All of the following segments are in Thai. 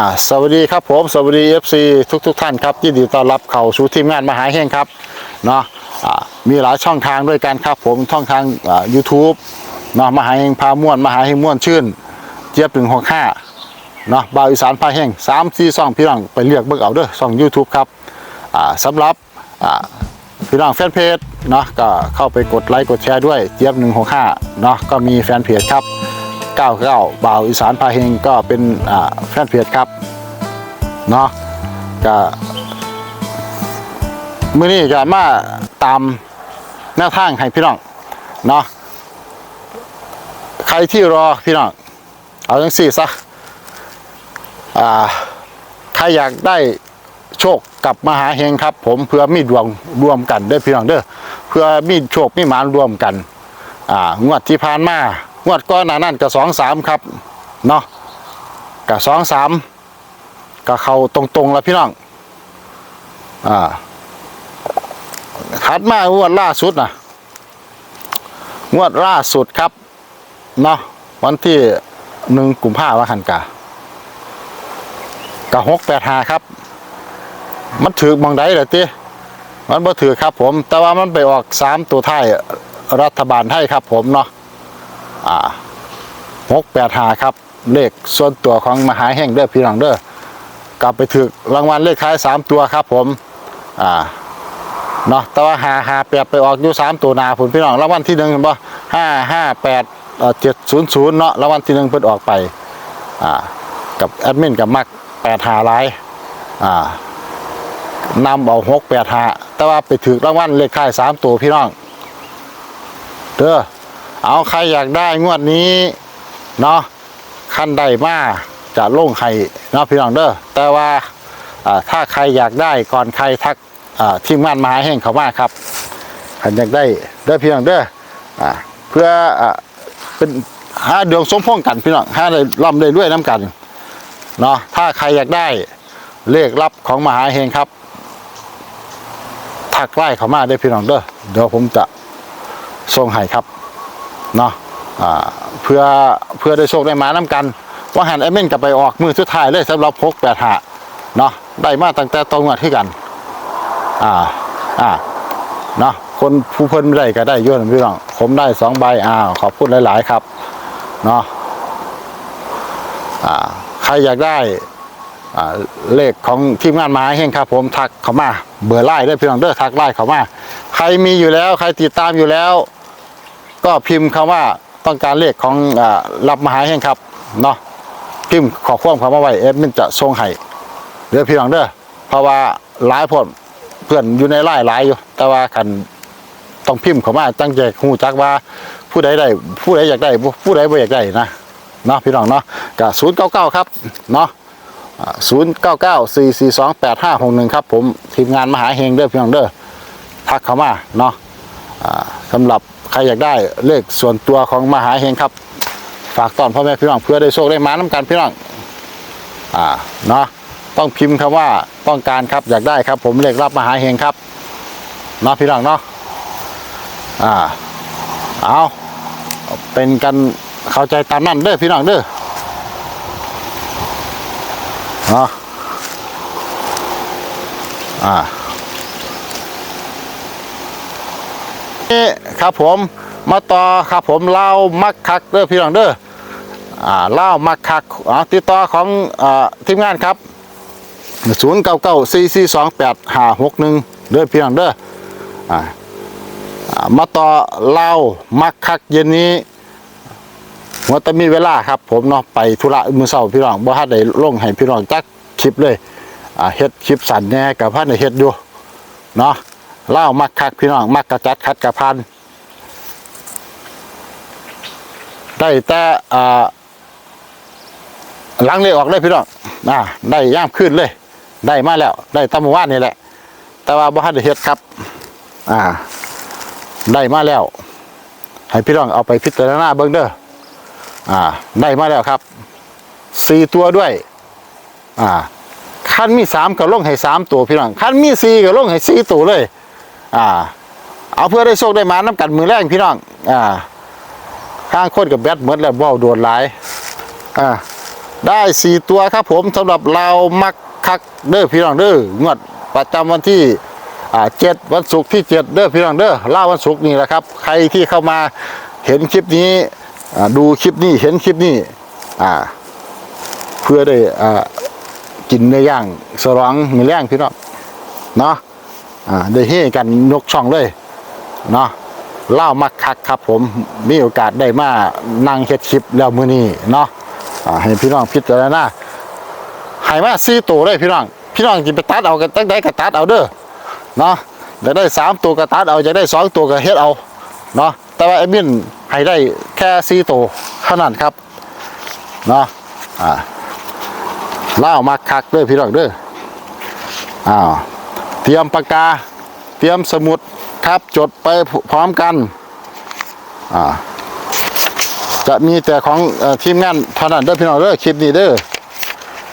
อ่าสวัสดีครับผมสวัสดี FC ทุกทุกท่านครับยินดีต้อนรับเข้าสู่ทีมงานมหาเฮงครับเนาะอ่ามีหลายช่องทางด้วยกันครับผมช่องทางอ่า YouTube เนาะมหาเฮงพาม่วนมหาเฮงม่วนชื่น เจี๊ยบถึงหกห้าเนาะบาวอีสานพาเฮงสามสี่ซ่องพี่น้องไปเลือกเบิ่งเอาเด้อช่อง YouTube ครับอ่าสำหรับอ่าพี่น้องแฟนเพจเนาะก็เข้าไปกดไลค์กดแชร์ด้วยเจี๊ยบ165เนาะก็มีแฟนเพจครับ 99บ่าวอีสานพาเฮงก็เป็นแฟนเพจครับเนาะก็มื้อนี้ก็มาตามแนวทางให้พี่น้องเนาะใครที่รอพี่น้องเอาจังสี่ซะอ่าใครอยากได้โชคกับมหาเฮงครับ ผมเพื่อมีดวงรวมกันเด้อพี่น้องเด้อเพื่อมีโชคมีหมานรวมกัน อ่างวดที่ผ่านมา งวดก้อนหนานั่นก็สองสามครับเนาะกับสองสามก็เข้าตรงๆแล้วพี่น้องอ่าถัดมางวดล่าสุดนะงวดล่าสุดครับเนาะวันที่หนึ่งกุมภาพันธ์หันกากะหกแปดหาครับ มันถือมองได้เหรอตีมันบ่ถือครับผม แต่ว่ามันไปออกสามตัวท้ายรัฐบาลไทยครับผมเนาะ อ่าหกแปดหาครับ เลขส่วนตัวของมหาแห่งเด้อพี่น้องเด้อกลับไปถือรางวัลเลขท้ายสามตัวครับผมอ่าเนาะแต่ว่าหาหาแปดไปออกอยู่สามตัวนาผลพี่น้องรางวัลที่หนึ่งเห็นบ่ห้าห้าแปดเจ็ดศูนย์ศูนย์เนาะรางวัลที่หนึ่งเพิ่นออกไปอ่ากับแอดมินกับมักแปดหาหลายอ่านำเอาหกแปดหาแต่ว่าไปถือรางวัลเลขท้ายสามตัวพี่น้องเด้อ เอาใครอยากได้งวดนี้เนาะขั้นใดมาจะลงให้เนาะพี่น้องเด้อแต่ว่าถ้าใครอยากได้ก่อนใครทักทีมงานมหาแห่งเขามาครับขันอยากได้เด้อพี่น้องเด้ออเพื่ออเป็นหาดวงสมพงกันพี่น้องหาได้ร่ำได้ด้วยน้ำกันเนาะถ้าใครอยากได้เลขลับของมหาแห่งครับทักไล่เขามาได้พี่น้องเด้อเดี๋ยวผมจะส่งให้ครับ เนาะอ่าเพื่อเพื่อได้โชคได้มาน้ำกัน ว่าหันไอเม่นกลับไปออกมือสุดท้ายเลยสำหรับพกแปดหาเนาะได้มาตั้งแต่ตองวดที่กัน อ่าอ่าเนาะคนผู้เพิ่นไม่ได้ก็ได้เยอะนพี่น้องผมได้สองใบอ้าวขอบคุณหลาย ๆ ครับเนาะอ่าใครอยากได้อ่าเลขของทีมงานมาเฮงครับ ผมทักเขามาเบอร์ไล่ได้พี่น้องเด้อทักไล่เขามา ใครมีอยู่แล้ว ใครติดตามอยู่แล้ว ก็พิมพ์คำว่าต้องการเลขของรับมหาแห่งครับเนาะพิมพ์ขอความคำว่าไว้เอ็ดมินจะส่งให้เดี๋ยวพี่น้องเด้อเพราะว่าหลายคนเพื่อนอยู่ในไล่หลายอยู่ แต่ว่ากันต้องพิมพ์เข้ามาตั้งใจหูจักว่าผู้ใดได้ผู้ใดอยากได้ผู้ใดไม่อยากได้นะเนาะพี่น้องเนาะกับศูนย์เก้าเก้าครับเนาะศูนย์เก้าเก้าสี่สี่สองแปดห้าหกหนึ่งครับผมทีมงานมหาเฮงเด้อพี่น้องเด้อทักเข้ามาเนาะสำหรับ ใครอยากได้เลขส่วนตัวของมหาเฮงครับ ฝากตอนพ่อแม่พี่น้องเพื่อได้โชคได้มาน้ำกันพี่น้องอ่าเนาะต้องพิมพ์คำว่าต้องการครับอยากได้ครับ ผมเลขรับมหาเฮงครับเนาะพี่น้องเนาะอ่าเอาเป็นกันเข้าใจตามนั่นเด้อพี่น้องเด้อเนาะอ่า ครับผมมาต่อครับผมเล่ามักคักเด้อพี่น้องเด้ออ่าเล่ามักคักอ่าติดต่อของอ่าทีมงานครับศูนย์เก้าเก้าสี่สี่สองแปดห้าหกหนึ่งเด้อพี่น้องเด้ออ่ามาต่อเล่ามักคักเย็นนี้ว่าจะมีเวลาครับ ผมเนาะไปธุระมือเสาร์พี่น้องบ่ฮัดได้ลงให้พี่น้องจักคลิปเลยอ่าเฮ็ดคลิปสั่นแน่กับพันได้เฮ็ดอยู่เนาะ เล่ามักคักพี่น้องมักกระจัดคัดกระพันได้แต่อ่าหลังเลยออกเลยพี่น้องอ่าได้ย่ามขึ้นเลย ได้มาแล้ว ได้ตามอวานนี่แหละ แต่ว่าบ่ทันได้เฮ็ดครับ อ่า ได้มาแล้ว ให้พี่น้องเอาไปพิจารณาเบิ่งเด้ออ่า ได้มาแล้วครับสี่ตัวด้วย อ่าคันมีสามก็ลงให้สามตัวพี่น้องคันมีสี่ก็ลงให้สี่ตัวเลย อ่า เอาเพื่อได้โชคได้มาน้ำกันมือแรกพี่น้องอ่าข้างคนกับแบตหมดแล้วว้าวโดนหลายอ่าได้สี่ตัวครับผมสำหรับเรามักคักเด้อพี่น้องเด้องวดประจำวันที่อ่าเจ็ดวันศุกร์ที่เจ็ดเด้อพี่น้องเด้อล่าวันศุกร์นี่แหละครับ ใครที่เข้ามาเห็นคลิปนี้อ่าดูคลิปนี้เห็นคลิปนี้อ่าเพื่อได้อ่ากินเนื้อย่างสรองมีแรงพี่น้องเนาะ อ่าได้เฮกันยกช่องเลยเนาะเล่ามักคักครับผมมีโอกาสได้มานั่งเฮ็ดคลิปแล้วมื้อนี้เนาะอ่าให้พี่น้องพิจารณาให้มาสี่ตัวเลยพี่น้องพี่น้องจิไปตัดเอากันตั้งใดก็ตัดเอาเด้อเนาะจะได้สามตัวก็ตัดเอาจะได้สองตัวก็เฮ็ดเอาเนาะแต่ว่าไอ้มินให้ได้แค่สี่ตัวเท่านั้นครับเนาะอ่าเล่ามาคักเด้อพี่น้องเด้ออ้าว เตรียมปากกา เตรียมสมุดครับจดไปพร้อมกัน จะมีแต่ของอทีมงานเท่านั้นเด้อพี่น้องเด้อคลิปนี้เด้อ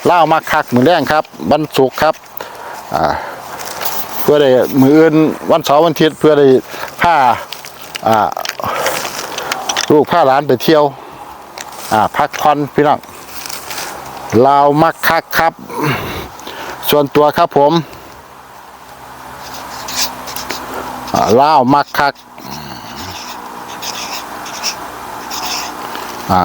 เล่ามาคักมือแรงครับวันศุกร์ครับเพื่อได้มืออื่นวันเสาร์วันอาทิตย์เพื่อได้พาอ่าลูกพาหลานไปเที่ยวพักผ่อนพี่น้องลามักคักครับ ส่วนตัวครับผมอ่า ลาวมักคักอ่า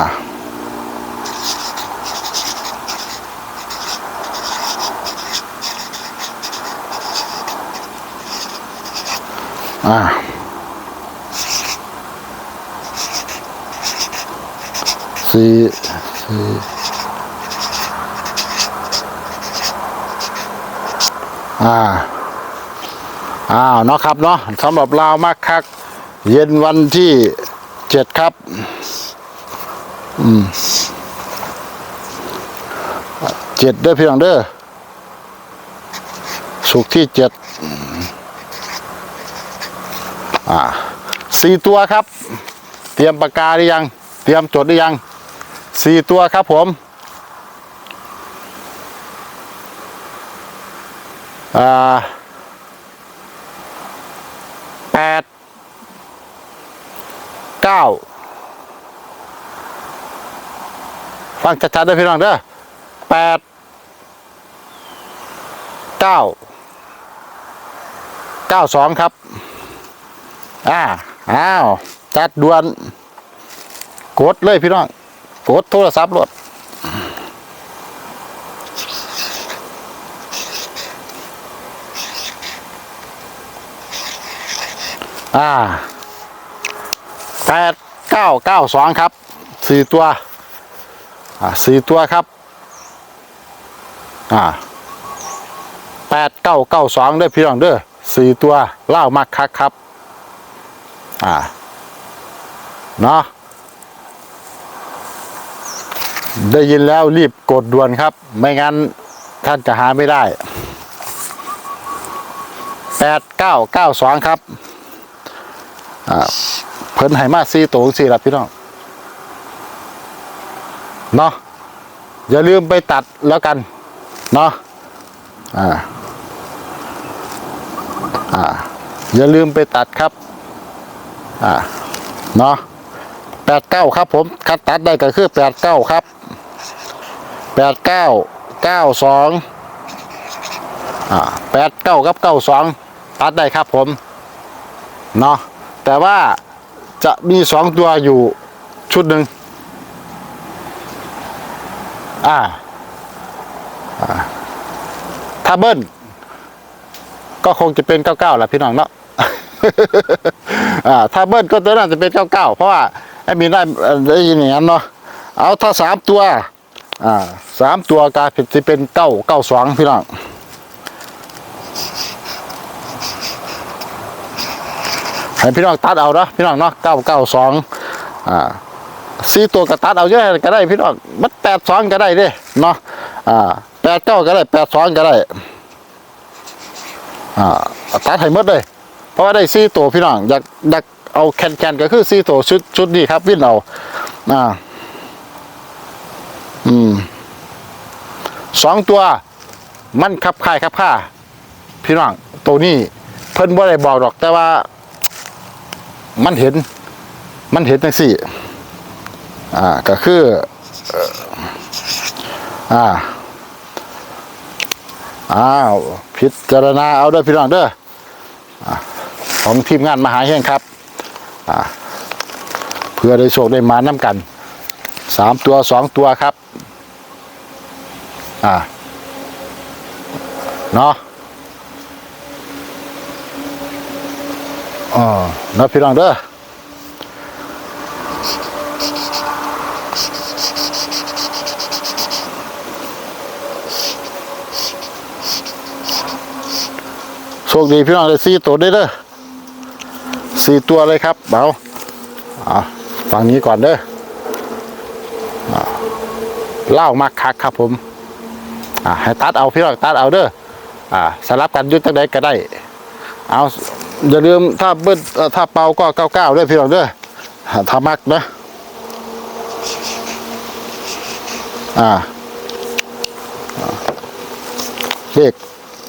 อ่าสี่สี่อ่า อ้าวเนาะครับเนาะสำหรับลาวมากคัก เย็นวันที่เจ็ดครับ อืมเจ็ดเด้อพี่น้องเด้อสุกที่เจ็ดอ่าสี่ตัวครับ เตรียมปากกาหรือยัง เตรียมจดหรือยังสี่ตัวครับผมอ่าแปดเก้าฟังชัดๆด้วยพี่น้องเด้อแปดเก้าเก้าสองครับ อ่า อ้าว จัดด่วน กดเลยพี่น้อง กดโทรศัพท์รถอ่า แปดเก้าเก้าสองครับสี่ตัวอ่าสี่ตัวครับอ่าแปดเก้าเก้าสองเด้อพี่น้องเด้อสี่ตัวเล่ามักคักครับอ่าเนาะได้ยินแล้วรีบกดด่วนครับ ไม่งั้นท่านจะหาไม่ได้แปดเก้าเก้าสองครับอ่า เพิ่นให้มาซีตัวสี่ละพี่น้องเนาะอย่าลืมไปตัดแล้วกัน เนาะอ่าอ่า อย่าลืมไปตัดครับ อ่าเนาะแปดเก้าครับ ผมคัดตัดได้ก็คือแปดเก้าครับแปดเก้าเก้าสองอ่าแปดเก้ากับเก้าสองตัดได้ครับผม เนาะแต่ว่า จะมีสองตัวอยู่ชุดหนึ่งอ่าอ่าถ้าเบิ้ลก็คงจะเป็นเก้าเก้าแหละพี่น้องเนาะอ่าถ้าเบิ้ลก็ตัวน่าจะเป็นเก้าเก้าเพราะว่าไอ้มีได้ได้ยินอย่างนั้นเนาะเอาถ้าสามตัว อ่าสามตัวกลายเป็นจะเป็นเก้าเก้าสองพี่น้อง ให้พี่น้องตัดเอาเนาะพี่น้องเนาะเก้าเก้าสองอ่าสี่ตัวก็ตัดเอาเยอะก็ได้พี่น้องมันแปดสองก็ได้เด้เนาะอ่าแปดเก้าก็ได้แปดสองก็ได้อ่าตัดให้หมดเลย เพราะว่าได้สี่ตัวพี่น้องอยากอยากเอาแคนแคนก็คือสี่ตัวชุดชุดนี้ครับวิ่นเอาอ่าอืมสองตัวมันขับคายขับค่าพี่น้องตัวนี้เพิ่นบ่ได้บอกหรอกแต่ว่า มันเห็น มันเห็นจังสี่ อ่า ก็คือ อ่า อ้าว พิจารณาเอาด้อพี่น้องเด้อของทีมงานมหาแห่งครับ อ่า เพื่อได้โชคได้มาน้ำกัน สามตัวสองตัวครับ อ่า เนาะ อ๋อนาะพี่น้องเด้อโชคดีพี่น้องเลยสี่ตัวได้เด้อสี่ตัวเลยครับเอาเอาฝั่งนี้ก่อนเด้อเล่ามาคักครับผมอ่าให้ตัดเอาพี่น้องตัดเอาเด้ออ่าสลับกันยุดตั้งใดก็ได้ เอา อย่าลืมถ้าเบิ้ลถ้าเป่าก็เก้าเก้าด้วยพี่น้องเด้ออ่าถ้ามักนะอ่าเลข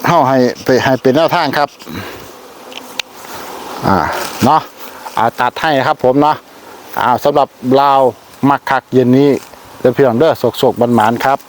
เข้าให้ไปให้เป็นแนวทางครับ อ่าเนาะอ่าตัดให้ครับผมเนาะอ่าสำหรับเราวมักคักเย็นนี้เด้อพี่น้องเด้อสกๆบันหมานครับ